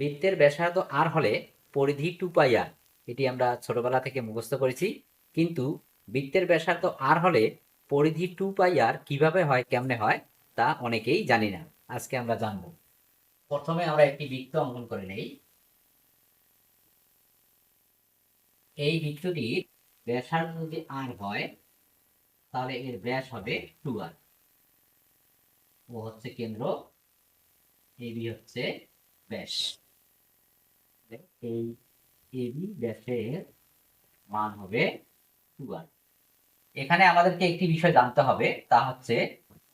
বৃত্তের ব্যাসার্ধ আর হলে পরিধি টু পাই আর এটি আমরা ছোটবেলা থেকে মুখস্থ করেছি। কিন্তু বৃত্তের ব্যাসার্ধ আর হলে পরিধি টু পাই আর কীভাবে হয়, কেমনে হয়, তা অনেকেই জানি না। আজকে আমরা জানব। প্রথমে আমরা একটি বৃত্ত অঙ্কন করে নেই। এই বৃত্তটির ব্যাসার্ধ যদি আর হয়, তাহলে এর ব্যাস হবে টু আর ও হচ্ছে কেন্দ্র এবি হচ্ছে ব্যাস। এই এবি ব্যাসের মান হবে টু আর এখানে আমাদেরকে একটি বিষয় জানতে হবে, তা হচ্ছে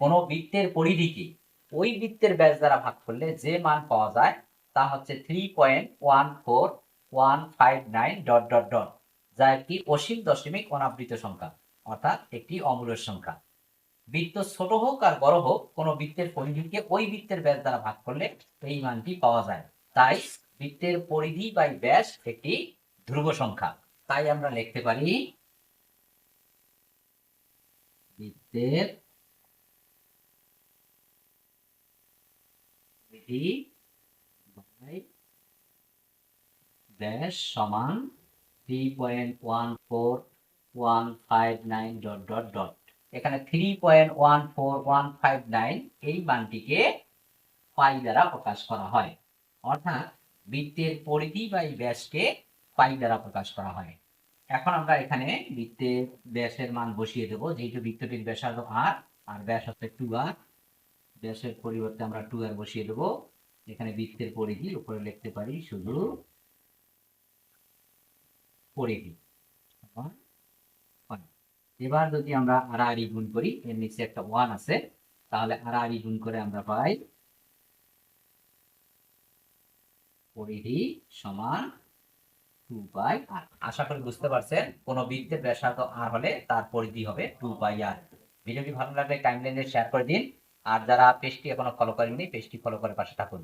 কোন বৃত্তের পরিধিকে ওই বৃত্তের ব্যাস দ্বারা ভাগ করলে যে মান পাওয়া যায় তা হচ্ছে three point one four one five nine dot dot dot যা একটি অসীম দশমিক অনাবৃত সংখ্যা, অর্থাৎ একটি অমূল্য সংখ্যা। বৃত্ত ছোট হোক আর বড় হোক, কোন বৃত্তের পরিধিকে ওই বৃত্তের ব্যাস দ্বারা ভাগ করলে এই মানটি পাওয়া যায়। তাই বৃত্তের পরিধি বাই ব্যাস একটি ধ্রুব সংখ্যা। তাই আমরা লিখতে পারি বৃত্তের পরিধি বাই ব্যাস সমান three point one four one five nine dot dot dot এখানে three point one four one five nine এই মানটিকে পাই দ্বারা প্রকাশ করা হয়। অর্থাৎ বৃত্তের পরিধি বা এই ব্যাসকে পাই দ্বারা প্রকাশ করা হয়। এখন আমরা এখানে বৃত্তের ব্যাসের মান বসিয়ে দেবো। যেহেতু বৃত্তটির ব্যাসার্ধ আর আর ব্যাস হচ্ছে টু আর ব্যাসের পরিবর্তে আমরা টু আর বসিয়ে দেবো। এখানে বৃত্তের পরিধি, উপরে লিখতে পারি শুধু পরিধি। এবার যদি আমরা আর আড়াআড়ি গুণ করি, এর নিচে একটা ওয়ান আছে, তাহলে আড়াআড়ি গুণ করে আমরা পাই পরিধি সমান টু বাই আর আশা করি বুঝতে পারছেন, কোন বৃত্তের ব্যাসার্ধ আর হলে তার পরিধি হবে টু বাই আর ভিডিওটি ভালো লাগলে টাইমলাইনে শেয়ার করে দিন। আর যারা পেজটি এখনও ফলো করেননি, পেজটি ফলো করে পাশে থাকুন।